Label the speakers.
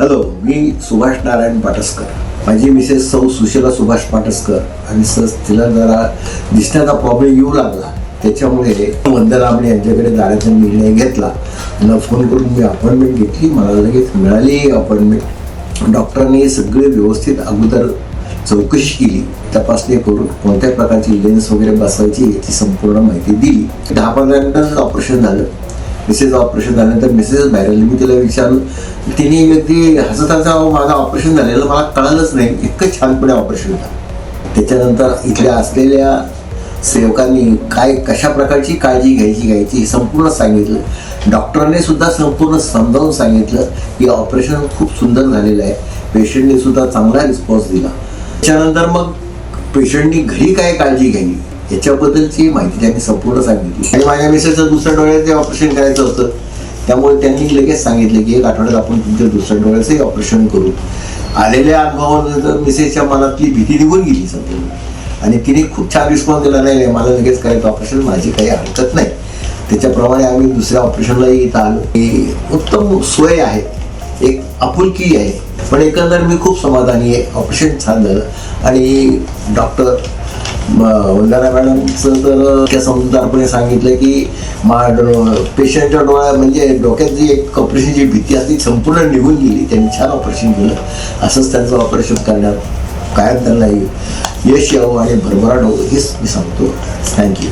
Speaker 1: Hello मी सुभाष नारायण पाटसकर. माझी Mrs सौ सुशीला सुभाष पाटसकर आणि सर तिला जरा दिसण्याचा प्रॉब्लेम येऊ लागला. त्याच्यामुळे वंदना आंबळे यांच्याकडे जाण्याचा निर्णय घेतला. त्यांना फोन करून मी अपॉइंटमेंट घेतली. मला लगेच मिळाली अपॉइंटमेंट डॉक्टरांनी सगळे व्यवस्थित अगोदर चौकशी केली. तपासणी करून कोणत्या प्रकारची लेन्स वगैरे बसवायची याची संपूर्ण माहिती दिली. दहा पंधरा मिनिटांचं ऑपरेशन झालं. मिसेस ऑपरेशन झाल्यानंतर मिसेस बाहेर आली मी तिला विचारलं तिने अगदी हसत हसा माझं ऑपरेशन झालेलं मला कळालंच नाही. इतकं छानपणे ऑपरेशन झालं त्याच्यानंतर इथल्या असलेल्या सेवकांनी काय कशा प्रकारची काळजी घ्यायची घ्यायची हे संपूर्ण सांगितलं. डॉक्टरांनी सुद्धा संपूर्ण समजावून सांगितलं की ऑपरेशन खूप सुंदर झालेलं आहे. पेशंटने सुद्धा चांगला रिस्पॉन्स दिला. त्याच्यानंतर मग पेशंटनी घरी काय काळजी घ्यावी? याच्याबद्दलची माहिती त्यांनी संपूर्ण सांगितली. आणि माझ्या मिसेसचं दुसऱ्या डोळ्याचं ऑपरेशन करायचं होतं त्यामुळे त्यांनी लगेच सांगितलं की एक आठवड्यात आपण तुमच्या दुसऱ्या डोळ्याचंही ऑपरेशन करू. आलेल्या अनुभवानंतर मिसेसच्या मनातली भीती निघून गेली संपूर्ण आणि तिने खूप छान रिस्पॉन्स दिला नाही नाही मला लगेच करायचं ऑपरेशन माझी काही हरकत नाही. त्याच्याप्रमाणे आम्ही दुसऱ्या ऑपरेशनलाही इथं आलो. की उत्तम सोय आहे एक आपुलकी आहे. पण एकंदर मी खूप समाधानी आहे. ऑपरेशन छान झालं. आणि डॉक्टर वंदना मॅडमचं तर त्या समजूतदारपणे सांगितलं की मा पेशंटच्या डोळ्या म्हणजे डोक्यात जी एक ऑपरेशनची भीती असते संपूर्ण निघून गेली. त्यांनी छान ऑपरेशन केलं. असंच त्यांचं ऑपरेशन करण्यात कायम त्यांना यश यावं आणि भरभराट होवं हेच मी सांगतो. थँक्यू